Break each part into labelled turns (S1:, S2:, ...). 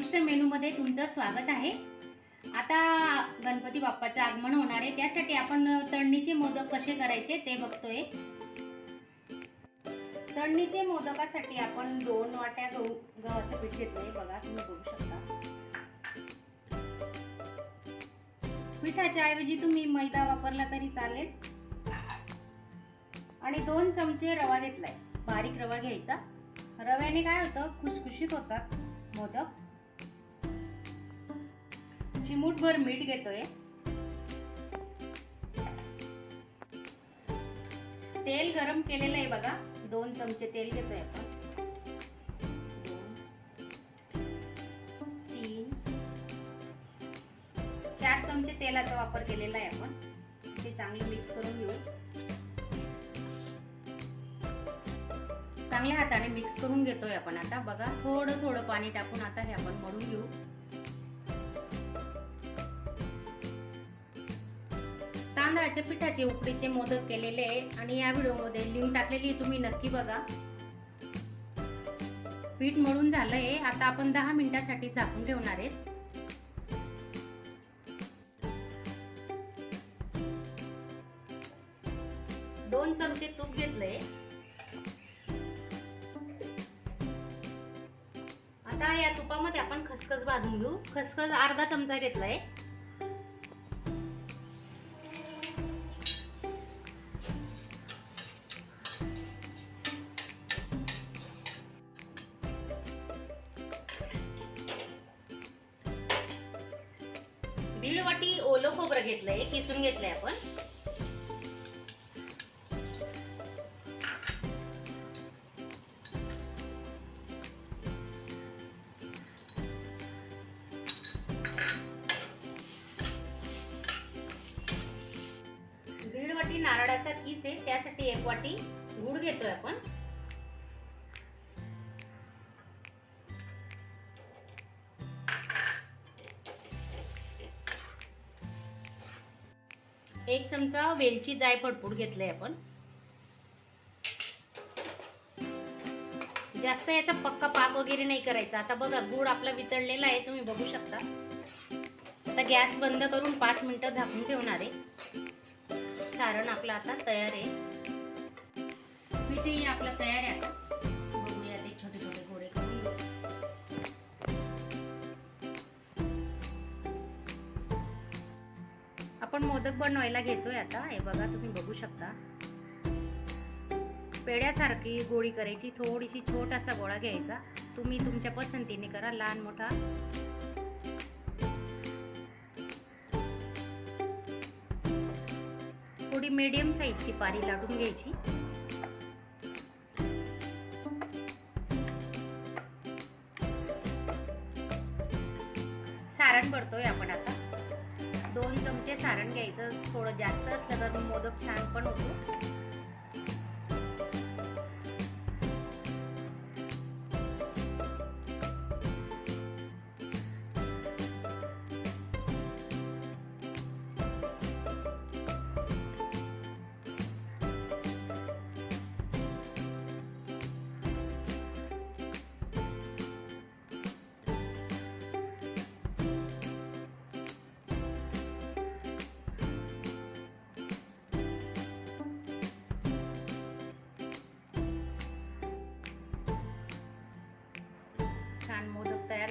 S1: स्वादिष्ट मेनूमध्ये तुमचं स्वागत आहे. आता गणपती बाप्पाचं आगमन होणार आहे. त्यासाठी आपण तळणीचे मोदक कसे करायचे ते बघतोय. तळणीचे मोदकासाठी आपण दोन वाट्या गहू गव्हाचं पीठ घेतलंय. बघा तुम्ही बघू शकता. पिठाच्या ऐवजी तुम्ही मैदा वापरला तरी चालेल. आणि दोन चमचे रवा घेतलाय. बारीक रवा घ्यायचा. रव्याने काय होतं? खुशखुशीत होतात मोदक. चिमूटभर मीठ घेतोय. तेल गरम केलेलं आहे बघा. दोन चमचे तेल घेतोय आपण. तीन. चार चमचे तेलाचा वापर केलेला आहे आपण. ते चांगले मिक्स करून घेऊ. चांगल्या हाताने मिक्स करून घेतोय आपण आता. बघा थोडं थोडं पाणी टाकून आता हे आपण मळून घेऊ. तांदळाच्या पिठाचे उकडीचे मोदक केलेले आहे आणि या व्हिडिओमध्ये लिंक टाकलेली तुम्ही नक्की बघा. पीठ मळून झालंय. आता आपण दहा मिनिटासाठी झाकून ठेवणार आहेत. दोन चमचे तूप घेतलंय. आता या तुपामध्ये आपण खसखस भाजून घेऊ. खसखस अर्धा चमचा घेतलाय. दीड वाटी ओलं खोबरं घेतलंय किसून घेतलंय आपण. दीड वाटी नारळाचा किस आहे त्यासाठी एक वाटी गुळ घेतोय आपण. एक चमचा वेलची जाय पूड घेतलंय आपण. जास्त याचा पक्का पाक वगैरे नाही करायचा. आता बघा गूळ आपला वितळलेला आहे तुम्ही बघू शकता. आता गॅस बंद करून पाच मिनिटं झाकून ठेवणार आहे. सारण आपलं आता तयार आहे. पीठही आपलं तयार आहे आता. आपण मोदक बनवायला घेतोय आता. हे बघा तुम्ही बघू शकता. पेड्यासारखी गोळी करायची थोडीशी छोटासा गोळा घ्यायचा. तुम्ही तुमच्या पसंतीने करा लहान मोठा. थोडी मीडियम साईजची पारी लाटून घ्यायची. सारण भरतोय आपण आता. दोन चमचे सारण घ्यायचं थोडं जास्त असलं तर मोदक छान पण होतो.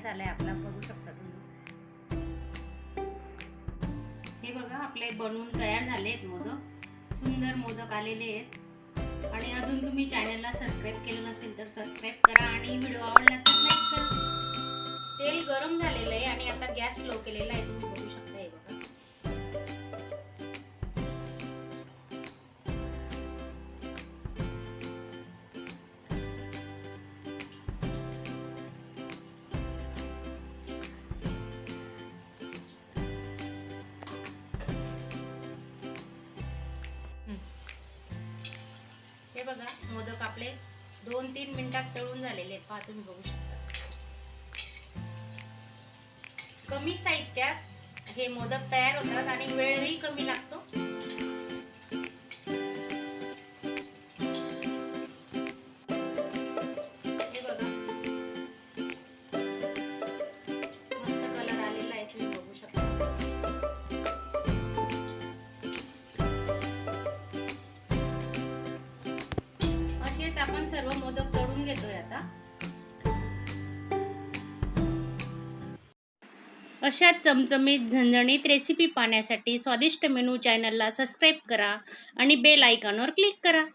S1: झालाय आपला बघू शकता तुम्ही. हे बघा आपले बनवून तयार झाले आहेत मोदक. सुंदर मोदक आलेले आहेत. आणि अजून तुम्ही चॅनलला सबस्क्राईब केलं नसेल तर सबस्क्राईब करा आणि व्हिडिओ आवडला तर लाईक करा. तेल गरम झालेलं आहे आणि आता गॅस स्लो केलेला आहे. आपले दोन तीन मिनिटात तळून झालेले आहेत. पहा तुम्ही बघू शकता. कमी साहित्यात हे मोदक तयार होतात आणि वेळही कमी लागतो. आपण सर्व मोदक तळून घेतोय आता. अशा चमचमीत झणझणीत रेसिपी पाहण्यासाठी स्वादिष्ट मेनू चॅनलला सबस्क्राईब करा आणि बेल आयकॉनवर क्लिक करा.